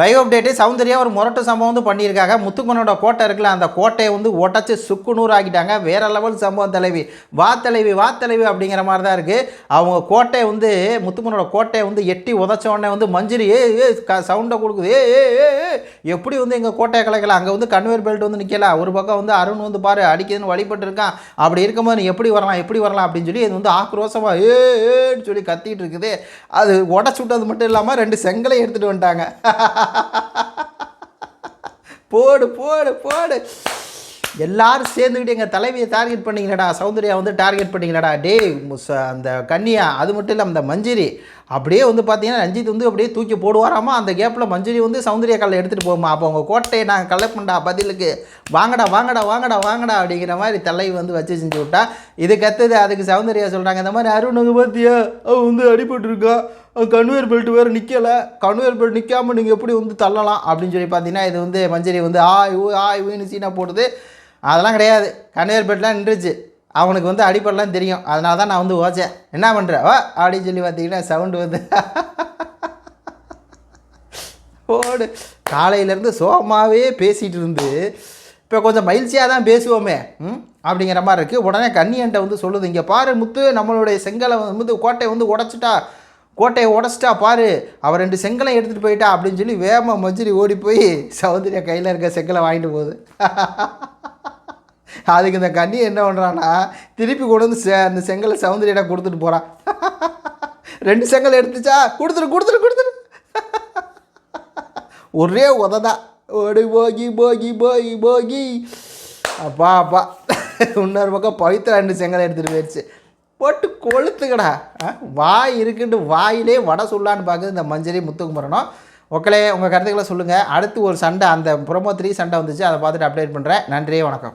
Live update Soundarya ஒரு முரட்டு சம்பவம் வந்து பண்ணியிருக்காங்க. முத்துக்குமனோட கோட்டை இருக்குல்ல அந்த கோட்டையை வந்து உடச்சி சுக்குநூறு ஆக்கிட்டாங்க. வேற லெவல் சம்பவம் தலைவி. வா தலைவி வா தலைவி அப்படிங்கிற மாதிரி தான் இருக்குது அவங்க கோட்டையை வந்து முத்துக்குமனோட கோட்டையை வந்து எட்டி உதச்ச உடனே வந்து மஞ்சிரி ஏ ஏ சவுண்டை கொடுக்குது. ஏ ஏ எப்படி வந்து எங்கள் கோட்டையை கலைக்கலாம்? அங்கே வந்து கன்வேர் பெல்ட் வந்து நிற்கல ஒரு பக்கம் வந்து அருண் வந்து பாரு அடிக்குதுன்னு வழிபட்டு இருக்கான். அப்படி இருக்கும்போது நீ எப்படி வரலாம் எப்படி வரலாம் அப்படின்னு சொல்லி இது வந்து ஆக்ரோஷமாக ஏன்னு சொல்லி கத்திட்டு இருக்குது. அது உடச்சு விட்டது மட்டும் இல்லாமல் ரெண்டு செங்கலை எடுத்துகிட்டு வந்துட்டாங்க. போடு போடு போடு. எல்லாரும் சேர்ந்துக்கிட்டு எங்கள் தலைவியை டார்கெட் பண்ணிங்களடா சௌந்தர்யா வந்து டார்கெட் பண்ணிங்களடா. டேய் அந்த கன்னியா அது மட்டும் இல்லை அந்த மஞ்சரி அப்படியே வந்து பார்த்தீங்கன்னா ரஞ்சித் வந்து அப்படியே தூக்கி போடுவாராமா? அந்த கேப்பில் மஞ்சரி வந்து சௌந்தர்யா கல்லை எடுத்துகிட்டு போகுமா? அப்போ உங்கள் கோட்டையை நாங்கள் கலெக்ட் பண்ணா பதிலுக்கு. வாங்கடா வாங்கடா வாங்கடா வாங்கடா அப்படிங்கிற மாதிரி தலைவி வந்து வச்சு செஞ்சு விட்டா. இதுக்கு அடுத்தது அதுக்கு சௌந்தர்யா சொல்கிறாங்க இந்த மாதிரி அருணுங்க பார்த்தியா அவன் வந்து அடிபட்டிருக்கா. கன்வேர் பெல்ட் வேறு நிற்கலை கன்வேர் பெல்ட் நிற்காமல் நீங்கள் எப்படி வந்து தள்ளலாம் அப்படின்னு சொல்லி பார்த்தீங்கன்னா இது வந்து மஞ்சரி வந்து ஆய் ஊ ஆய் ஊன்னு சீனா போடுது. அதெல்லாம் கிடையாது. கன்வேர் பெல்ட்லாம் நின்றுச்சு. அவனுக்கு வந்து அடிப்படலாம் தெரியும். அதனால தான் நான் வந்து ஓச்சேன். என்ன பண்ணுற வா அப்படின்னு சொல்லி பார்த்தீங்கன்னா சவுண்டு வந்து ஓடு. காலையிலேருந்து சோகமாகவே பேசிகிட்டு இருந்து இப்போ கொஞ்சம் மகிழ்ச்சியாக தான் பேசுவோமே ம் அப்படிங்கிற மாதிரி இருக்குது உடனே கன்னியன்ட்ட வந்து சொல்லுது இங்கே பாரு முத்து நம்மளுடைய செங்கலை வந்து கோட்டையை வந்து உடச்சிட்டா கோட்டையை உடச்சிட்டா பாரு அவள் ரெண்டு செங்கலை எடுத்துகிட்டு போயிட்டா அப்படின்னு சொல்லி வேகமாக மஜ்ஜரி ஓடி போய் சௌந்தர்யா கையில் இருக்க செங்கலை வாங்கிட்டு போகுது. அதுக்கு இந்த கண்ணி என்ன பண்ணுறான்னா திருப்பி கொண்டு வந்து செ அந்த செங்கலை சௌந்தரியிடம் கொடுத்துட்டு போகிறான் ரெண்டு செங்கல் எடுத்துச்சா? கொடுத்துரு கொடுத்துரு கொடுத்துரு. ஒரே உததான் ஓடி போகி போகி போகி போகி. அப்பா அப்பா. இன்னொரு பக்கம் பவித்ரா ரெண்டு செங்கலை எடுத்துகிட்டு போயிடுச்சு போட்டு கொளுத்துக்கடா. ஆ, வாய் இருக்குன்ட்டு வாயிலே வடை சொல்லான்னு பார்க்குது இந்த மஞ்சரி முத்துக்குமரனும். ஓகே உங்கள் கருத்துக்களை சொல்லுங்கள் அடுத்து ஒரு சண்டை அந்த ப்ரோமோ த்ரீ சண்டை வந்துச்சு. அதை பார்த்துட்டு அப்டேட் பண்ணுறேன் நன்றியே வணக்கம்.